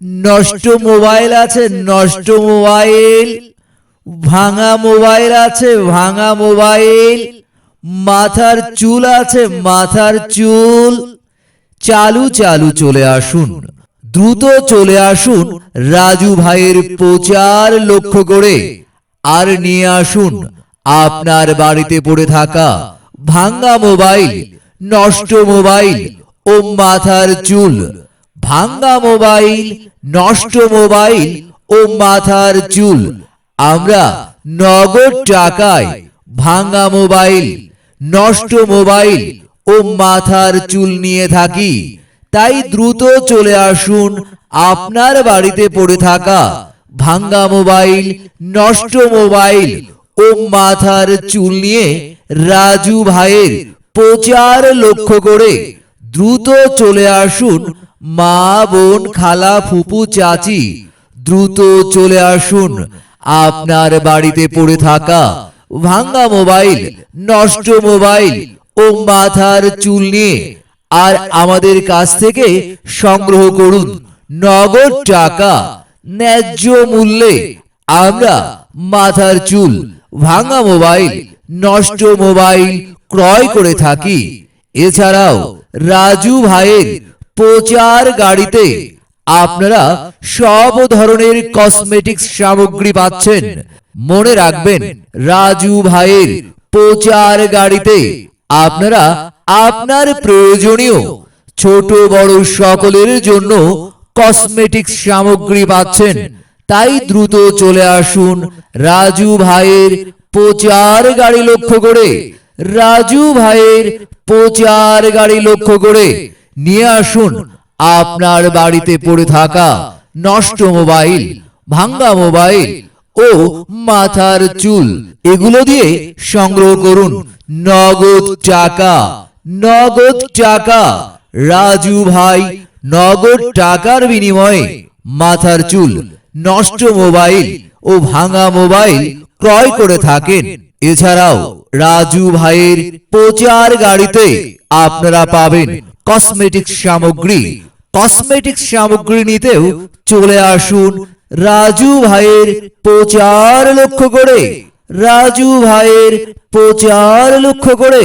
নষ্ট মোবাইল আছে, নষ্ট মোবাইল। ভাঙা মোবাইল আছে, ভাঙা মোবাইল। মাথার চুল আছে, মাথার চুল। চালু চালু চলে আসুন। দ্রুত চলে আসুন রাজু ভাইয়ের প্রচার লক্ষ্য করে। আর নিয়ে আসুন আপনার বাড়িতে পড়ে থাকা ভাঙ্গা মোবাইল, নষ্ট মোবাইল ও মাথার চুল। ভাঙ্গা মোবাইল, নষ্ট মোবাইল ও মাথার চুল। আমরা নগদ টাকায় ভাঙ্গা মোবাইল, নষ্ট মোবাইল ও মাথার চুল নিয়ে থাকি। তাই দ্রুত চলে আসুন আপনার বাড়িতে পড়ে থাকা ভাঙ্গা মোবাইল, নষ্ট মোবাইল ও মাথার চুল নিয়ে রাজু ভাইয়ের প্রচার লক্ষ্য করে দ্রুত চলে আসুন মা, বোন, খালা, ফুপু, চাচি, দ্রুত চলে আসুন। আপনার বাড়িতে পড়ে থাকা ভাঙ্গা মোবাইল, নষ্ট মোবাইল ও মাথার চুল নিয়ে আর আমাদের কাছ থেকে সংগ্রহ করুন নগদ টাকা। ন্যায্য মূল্যে আমরা মাথার চুল ভাঙা মোবাইল, নষ্ট মোবাইল ক্রয় করে থাকি। এছাড়াও রাজু ভাইয়ের প্রচার গাড়িতে। আপনারা সব ধরনের কসমেটিক্স সামগ্রী পাচ্ছেন। মনে রাখবেন, রাজু ভাইয়ের প্রচার গাড়িতে আপনারা আপনার প্রয়োজনীয় ছোট বড় সকলের জন্য কসমেটিক্স সামগ্রী পাচ্ছেন। তাই দ্রুত চলে আসুন রাজু ভাইয়ের প্রচার গাড়ি লক্ষ্য করে। রাজু ভাইয়ের প্রচার গাড়ি লক্ষ্য করে। নিয়ে আসুন। আপনার বাড়িতে পড়ে থাকা নষ্ট মোবাইল, ভাঙ্গা মোবাইল ও মাথার চুল, এগুলো দিয়ে সংগ্রহ করুন নগদ টাকা। নগদ টাকা। রাজু ভাই, নগদ টাকার বিনিময়ে মাথার চুল, নষ্ট মোবাইল ও ভাঙা মোবাইল ক্রয় করে থাকেন। এছাড়াও রাজু ভাইয়ের প্রচার গাড়িতে আপনারা পাবেন কসমেটিক্স সামগ্রী। কসমেটিক সামগ্রী নিতেও চলে আসুন রাজু ভাইয়ের প্রচার লক্ষ্য করে। রাজু ভাইয়ের প্রচার লক্ষ্য করে।